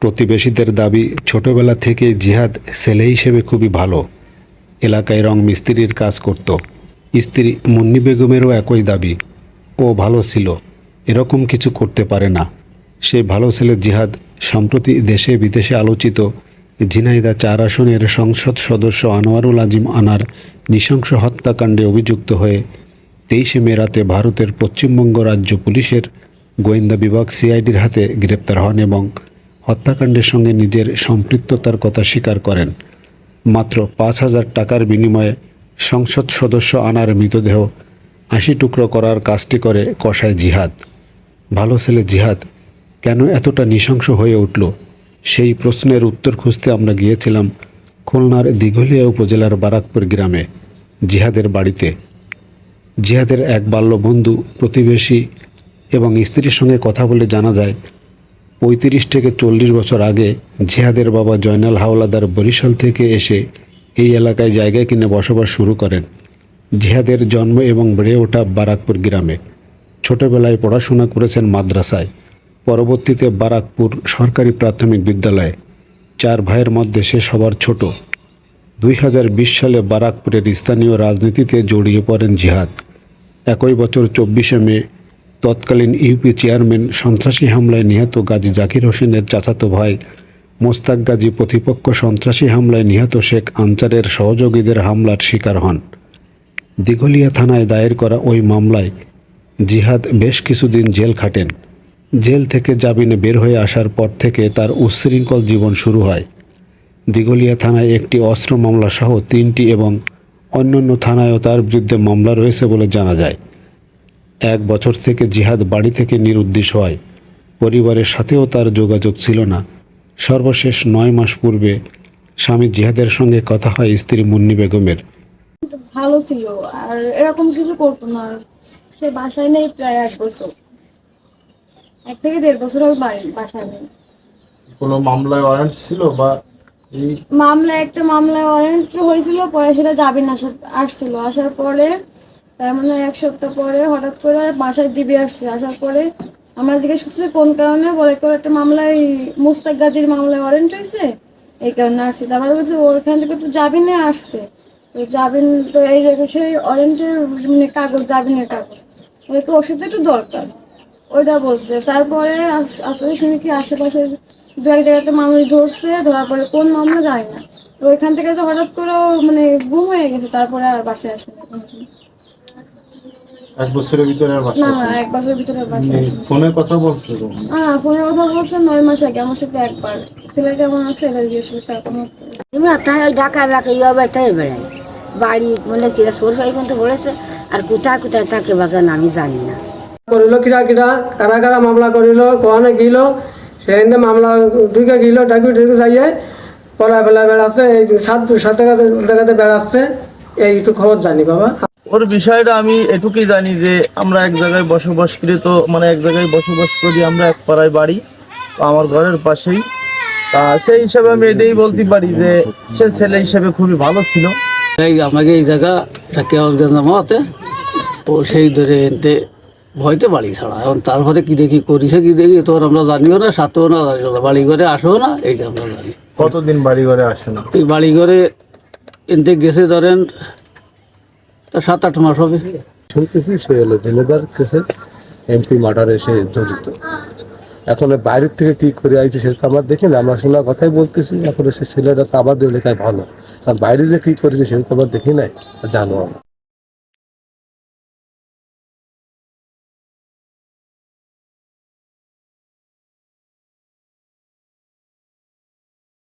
প্রতিবেশীদের দাবি, ছোটবেলা থেকে জিহাদ ছেলে হিসেবে খুবই ভালো। এলাকায় রং মিস্ত্রির কাজ করত। স্ত্রী মুন্নি বেগমেরও একই দাবি, ও ভালো ছিল, এরকম কিছু করতে পারে না। সে ভালো ছেলে জিহাদ সম্প্রতি দেশে বিদেশে আলোচিত ঝিনাইদা চার আসনের সংসদ সদস্য আনোয়ারুল আজিম আনার নৃশংস হত্যাকাণ্ডে অভিযুক্ত হয়ে তেইশে মে রাতে ভারতের পশ্চিমবঙ্গ রাজ্য পুলিশের গোয়েন্দা বিভাগ সিআইডির হাতে গ্রেপ্তার হন এবং হত্যাকাণ্ডের সঙ্গে নিজের সম্পৃক্ততার কথা স্বীকার করেন। মাত্র পাঁচ হাজার টাকার বিনিময়ে সংসদ সদস্য আনার মৃতদেহ আশি টুকরো করার কাজটি করে কষায় জিহাদ। ভালো ছেলে জিহাদ, কেন এতটা নৃশংস হয়ে উঠল? সেই প্রশ্নের উত্তর খুঁজতে আমরা গিয়েছিলাম খুলনার দিঘলিয়া উপজেলার বারাকপুর গ্রামে, জিহাদের বাড়িতে। জিহাদের এক বাল্য বন্ধু প্রতিবেশী এবং স্ত্রীর সঙ্গে কথা বলে জানা যায় পঁয়ত্রিশ থেকে চল্লিশ বছর আগে জিহাদের বাবা জয়নাল হাওলাদার বরিশাল থেকে এসে এই এলাকায় জায়গা কিনে বসবাস শুরু করেন। জিহাদের জন্ম এবং বেড়ে ওঠা বারাকপুর গ্রামে। ছোটবেলায় পড়াশোনা করেছেন মাদ্রাসায়। পরবর্তীতে বারাকপুর সরকারি প্রাথমিক বিদ্যালয়ে চার ভাইয়ের মধ্যে সে সবার ছোট। দুই হাজার বিশ সালে বারাকপুরের স্থানীয় রাজনীতিতে জড়িয়ে পড়েন জিহাদ। একই বছর চব্বিশে মে তৎকালীন ইউপি চেয়ারম্যান সন্ত্রাসী হামলায় নিহত গাজী জাকির হোসেনের চাচাতো ভাই, মোস্তাক গাজী প্রতিপক্ষ সন্ত্রাসী হামলায় নিহত শেখ আনসারের সহযোগীদের হামলার শিকার হন। দিঘলিয়া থানায় দায়ের করা ওই মামলায় জিহাদ বেশ কিছুদিন জেল খাটেন। জেল থেকে জামিনে বের হয়ে আসার পর থেকে তার উচ্ছৃঙ্খল জীবন শুরু হয়। দিঘলিয়া থানায় একটি অস্ত্র মামলা সহ তিনটি এবং অন্যান্য থানায়ও তার বিরুদ্ধে মামলা রয়েছে বলে জানা যায়। এক বছর থেকে জিহাদ বাড়ি থেকে নিরুদ্দেশ হয়। পরিবারের সাথেও তার যোগাযোগ ছিল না। সর্বশেষ নয় মাস পূর্বে স্বামী জিহাদের সঙ্গে কথা হয় স্ত্রী মুন্নি বেগমের। ভালো ছিল আর এরকম কিছু করতো না। সে বাসায় নেই প্রায় এক বছর। এক থেকে দেড় বছর বাসায় নেই। কোনো মামলায় ওয়ারেন্ট ছিল বা এই মামলা একটা মামলায় ওয়ারেন্ট হয়েছিল পরে সেটা যাবে না আসছিল। আসার পরে তার মানে এক সপ্তাহ পরে হঠাৎ করে বাসায় ডিবি আসছে। আসার পরে আমরা জিজ্ঞেস করছি কোন কারণে? বলে করে একটা মামলায়, মুস্তাক গাজীর মামলায় ওয়ারেন্ট হয়েছে? এই কারণে আসছে। তারপরে বলছে ওখান থেকে তো জাবিনে আসছে। তো জাবিন তো এই সেই ওয়ারেন্টের মানে কাগজ জাবিনের কাগজ। একটু ওষুধ একটু দরকার। ওইটা বলছে। তারপরে আস- আস্তে শুনি কি আশেপাশে দু, এক জায়গাতে মানুষ ধরছে, ধরার পরে কোন মামলা যায় না। তো ওইখান থেকে তো হঠাৎ করে মানে গুম হয়ে গেছে, তারপরে আর বাসায় আসে না। এক বছরের ভিতরে আর বাসা না এক বছরের ভিতরে আর বাসায় আসে না। ফোনে কথা বলছিল? হ্যাঁ ফোনে কথা বলছে নয় মাস আগে আমার সাথে একবার। ছেলে কেমন আছে? এটা জিজ্ঞেস করছে এখন আমরা তাই ঢাকা এলাকা ইয়ে তাই বেড়াই বাড়ি মানে কিরা সোর ভাই কিন্তু বলেছে আর কোথায় কোথায় থাকে বাজান আমি জানি না। করিল কিরা কিরা কারা কারা মামলা করিল কোয়ানে গিল সেখানে মামলা দুইকে গিল ডাকি ঢুকে যাইয়ে পলা ফেলা বেড়াচ্ছে এই সাত সাত টাকাতে বেড়াচ্ছে এইটু খবর জানি বাবা। ওর বিষয়টা আমি এটুকুই জানি যে আমরা এক জায়গায় বসবাসকৃত মানে এক জায়গায় বসবাস করি আমরা এক পাড়ায় বাড়ি আমার ঘরের পাশেই। তা সেই হিসাবে আমি এটাই বলতে পারি যে সে ছেলে হিসাবে খুবই ভালো ছিল। এই আমাকে এই জায়গাটা কেওয়াজ হতে ও সেই ধরে এনতে ভয়তে বাড়ি ছাড়া। এখন তারপরে কি দেখি করিছে কি দেখি তো আর আমরা জানিও না সাথেও না জানিও না। বাড়ি ঘরে আসেও না এইটা আমরা জানি। কতদিন বাড়ি ঘরে আসে না? এই বাড়ি ঘরে এনতে গেছে ধরেন সাত আট মাস হবে। শুনতেছি সে হলো জেলেদার কেসে এমপি মার্ডার এসে জড়িত। এখন বাইরের থেকে কি করে আইছে সেটা তো আমার দেখি না, আমরা শোনার কথাই বলতেছি। এখন সে ছেলেটা তো আমাদের এলাকায় ভালো। আর বাইরে যে কি করেছে সেটা তো আমার দেখি নাই, জানো আমরা।